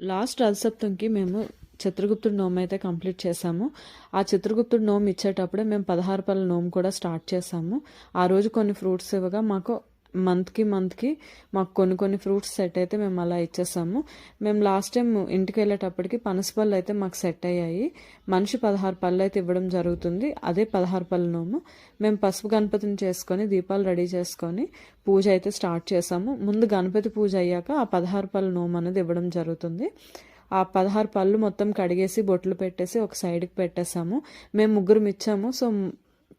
Last రథసప్తంకి మేము చిత్రగుప్తుడి నోము అయితే కంప్లీట్ చేసాము ఆ చిత్రగుప్తుడి నోము ఇచ్చేటప్పుడే మేము పదహారు పళ్ళ నోము కూడా స్టార్ట్ చేసాము ఆ రోజు కొన్ని ఫ్రూట్స్ ఇవ్వగా మాకు మంత్కి మంత్కి మాకు కొన్ని కొన్ని ఫ్రూట్స్ సెట్ అయితే మేము అలా ఇచ్చేసాము. మేము లాస్ట్ టైం ఇంటికి వెళ్ళేటప్పటికి పనస పళ్ళు అయితే మాకు సెట్ అయ్యాయి. మనిషి పదహారు పళ్ళు అయితే ఇవ్వడం జరుగుతుంది. అదే పదహారు పళ్ళు నోము. మేము పసుపు గణపతిని చేసుకొని దీపాలు రెడీ చేసుకొని పూజ అయితే స్టార్ట్ చేసాము. ముందు గణపతి పూజ అయ్యాక ఆ పదహారు పళ్ళు నోము అనేది ఇవ్వడం జరుగుతుంది. ఆ పదహారు పళ్ళు మొత్తం కడిగేసి బొట్లు పెట్టేసి ఒక సైడ్కి పెట్టేసాము. మేము ముగ్గురు ఇచ్చాము. సో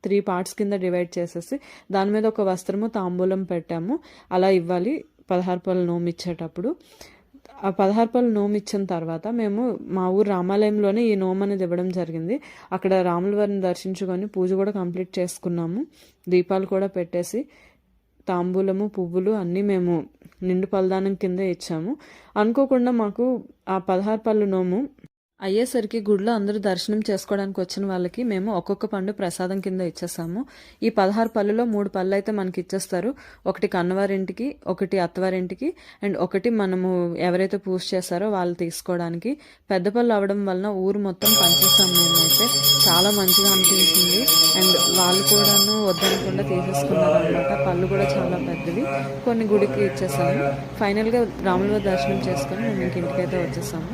త్రీ పార్ట్స్ కింద డివైడ్ చేసేసి దాని మీద ఒక వస్త్రము తాంబూలం పెట్టాము. అలా ఇవ్వాలి పదహారు పళ్ళు నోము ఇచ్చేటప్పుడు. ఆ పదహారు పళ్ళు నోము ఇచ్చిన తర్వాత మేము మా ఊరు రామాలయంలోనే ఈ నోము అనేది ఇవ్వడం జరిగింది. అక్కడ రాములవారిని దర్శించుకొని పూజ కూడా కంప్లీట్ చేసుకున్నాము. దీపాలు కూడా పెట్టేసి తాంబూలము పువ్వులు అన్నీ మేము నిండు పలదానం కింద ఇచ్చాము. అనుకోకుండా మాకు ఆ పదహారు పళ్ళు నోము అయ్యేసరికి గుడిలో అందరూ దర్శనం చేసుకోవడానికి వచ్చిన వాళ్ళకి మేము ఒక్కొక్క పండు ప్రసాదం కింద ఇచ్చేసాము. ఈ పదహారు పళ్ళులో మూడు పళ్ళు అయితే మనకి ఇచ్చేస్తారు. ఒకటి కన్నవారింటికి ఒకటి అత్తవారింటికి అండ్ ఒకటి మనము ఎవరైతే పూజ చేస్తారో వాళ్ళు తీసుకోవడానికి. పెద్ద పళ్ళు అవడం వలన ఊరు మొత్తం పంచేస్తాం మేమైతే. చాలా మంచిగా అనిపించింది. అండ్ వాళ్ళు కూడాను వద్దనకుండా తీసేసుకున్నారు అనమాట పళ్ళు కూడా చాలా పెద్దవి. కొన్ని గుడికి ఇచ్చేసాము. ఫైనల్గా రాముల దర్శనం చేసుకొని మేము ఇంక ఇంటికైతే వచ్చేసాము.